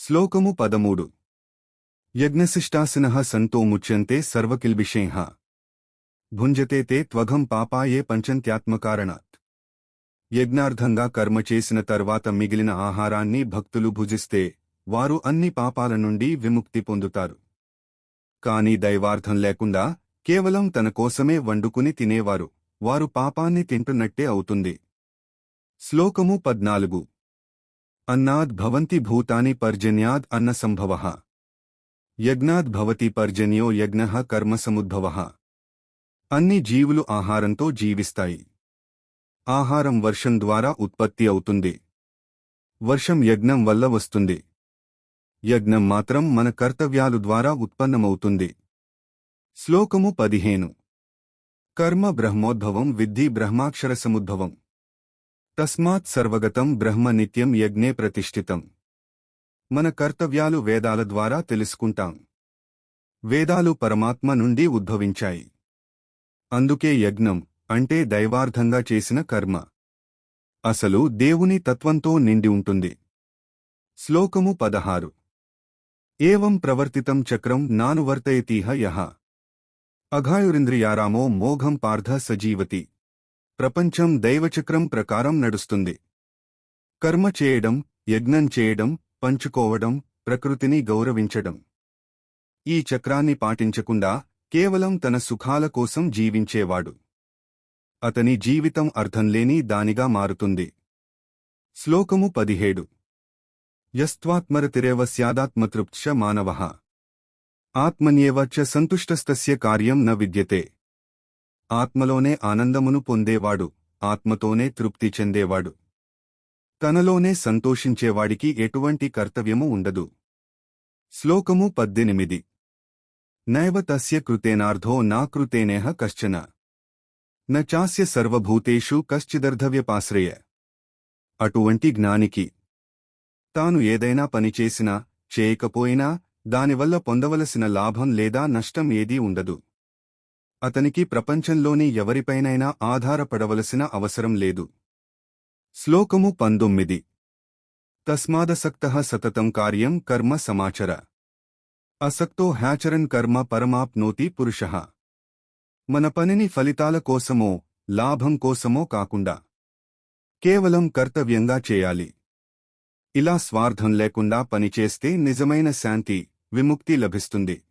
శ్లోకము పదమూడు. యజ్ఞశిష్టాసినః సంతో ముచ్యంతే సర్వకిల్బిషేహ భుంజతే తే త్వఘం పాపాయే పంచంత్యాత్మకారణాత్. యజ్ఞార్థంగా కర్మ చేసిన తర్వాత మిగిలిన ఆహారాన్ని భక్తులు భుజిస్తే వారు అన్ని పాపాల నుండి విముక్తి పొందుతారు. కాని దైవార్థం లేకుండా కేవలం తన కోసమే వండుకుని తినేవారు వారు పాపాన్ని తింటున్నట్టే అవుతుంది. శ్లోకము పద్నాలుగు. అన్నాద్ భవంతి భూతాని పర్జన్యాద్ అన్న సంభవ. యజ్ఞాద్ భవతి పర్జన్యో యజ్ఞ కర్మ సముద్భవ. అన్ని జీవులు ఆహారంతో జీవిస్తాయి. ఆహారం వర్షం ద్వారా ఉత్పత్తి అవుతుంది. వర్షం యజ్ఞం వల్ల వస్తుంది. యజ్ఞం మాత్రం మన కర్తవ్యాలు ద్వారా ఉత్పన్నమవుతుంది. శ్లోకము పదిహేను. కర్మ బ్రహ్మోద్భవం విద్ధి బ్రహ్మాక్షర సముద్భవం. తస్మాత్ సర్వగతం బ్రహ్మ నిత్యం యజ్ఞే ప్రతిష్ఠితం. మన కర్తవ్యాలు వేదాల ద్వారా తెలుసుకుంటాం. వేదాలు పరమాత్మ నుండి ఉద్భవించాయి. అందుకే యజ్ఞం అంటే దైవార్థంగా చేసిన కర్మ. అసలు దేవుని తత్వంతో నిండి ఉంటుంది. శ్లోకము పదహారు. ఏవం ప్రవర్తితం చక్రం నానువర్తయతీహ యహ. అఘాయురింద్రియారామో మోఘం పార్థ సజీవతి. ప్రపంచం దైవచక్రం ప్రకారం నడుస్తుంది. కర్మ చేయడం యజ్ఞం చేయడం పంచుకోవడం ప్రకృతిని గౌరవించడం. ఈ చక్రాన్ని పాటించకుండా కేవలం తన సుఖాల కోసం జీవించేవాడు. అతని జీవితం అర్థంలేని దానిగా మారుతుంది. శ్లోకము పదిహేడు. యస్వాత్మరతిరేవ స్యాదాత్మతృప్చ మానవ. ఆత్మన్యేవ చ సంతుష్టస్తస్య కార్యం న విద్యతే. ఆత్మలోనే ఆనందమును పొందేవాడు ఆత్మతోనే తృప్తి చెందేవాడు. తనలోనే సంతోషించేవాడికి ఎటువంటి కర్తవ్యము ఉండదు. శ్లోకము పద్దెనిమిది. నైవ తస్య కృతేనార్థో నా కృతేనేహ కశ్చన. న చాస్య సర్వభూతేషు కశ్చిదర్ధవ్యపాశ్రయ. అటువంటి జ్ఞానికి తాను ఏదైనా పనిచేసినా చేయకపోయినా దానివల్ల పొందవలసిన లాభం లేదా నష్టం ఏదీ ఉండదు. అతనికి ప్రపంచంలోని ఎవరిపైనైనా ఆధారపడవలసిన అవసరం లేదు. శ్లోకము పంతొమ్మిది. తస్మాదసక్త సతతం కార్యం కర్మ సమాచర. అసక్తో హ్యాచరన్ కర్మ పరమాప్నోతి పురుష. మన పనిని ఫలితాల కోసమో లాభం కోసమో కాకుండా. కేవలం కర్తవ్యంగా చేయాలి. ఇలా స్వార్థం లేకుండా పనిచేస్తే నిజమైన శాంతి విముక్తి లభిస్తుంది.